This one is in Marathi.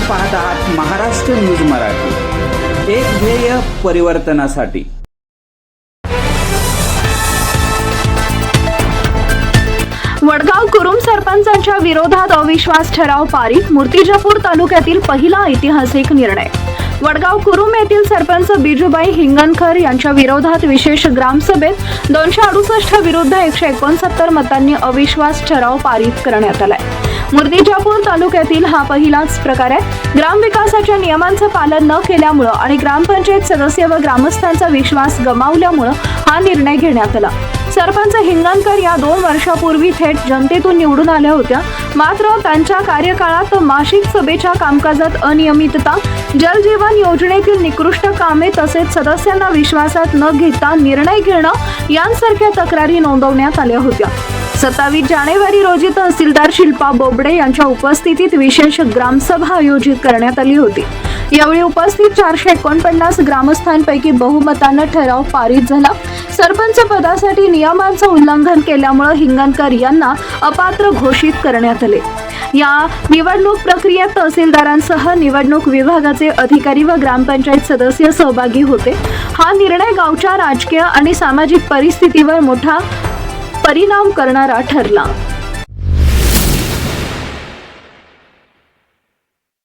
पाहत आहात महाराष्ट्र न्यूज मराठी. एक ध्येय परिवर्तनासाठी. वडगाव कुरुम सरपंचांच्या विरोधात अविश्वास ठराव पारित मूर्तिजापूर तालुक्यातील पहिला ऐतिहासिक निर्णय. वडगाव कुरुम येथील सरपंच बिजूबाई हिंगणकर यांच्या विरोधात विशेष ग्रामसभेत दोनशे अडुसष्ट विरुद्ध एकशे एकोणसत्तर मतांनी अविश्वास ठराव पारित करण्यात आलाय. मूर्तिजापूर तालुक्यातील हा पहिलाच प्रकार आहे. ग्रामविकासाच्या नियमांचं पालन न केल्यामुळं आणि ग्रामपंचायत सदस्य व ग्रामस्थांचा विश्वास गमावल्यामुळं हा निर्णय घेण्यात आला. सरपंच हिंगणकर या दोन वर्षापूर्वी थेट जनतेतून निवडून आल्या होत्या. मात्र त्यांच्या कार्यकाळात मासिक सभेच्या कामकाजात अनियमितता जलजीवन योजनेतील निकृष्ट कामे तसेच सदस्यांना विश्वासात न घेता निर्णय घेणं यांसारख्या तक्रारी नोंदवण्यात आल्या होत्या. सत्तावीस जानेवारी रोजी तहसीलदार शिल्पा बोबडे यांच्या उपस्थितीत विशेष ग्रामसभा आयोजित करण्यात आली होती. यावेळी उपस्थित चारशे एकोणपन्नास ग्रामस्थांपैकी बहुमतानं ठराव पारित झाला. सरपंच पदासाठी नियमांचं उल्लंघन केल्यामुळे हिंगणकर यांना अपात्र घोषित करण्यात आले. या निवडणूक प्रक्रियेत तहसीलदारांसह निवडणूक विभागाचे अधिकारी व ग्रामपंचायत सदस्य सहभागी होते. हा निर्णय गावच्या राजकीय आणि सामाजिक परिस्थितीवर मोठा परिणाम करणारा ठरला.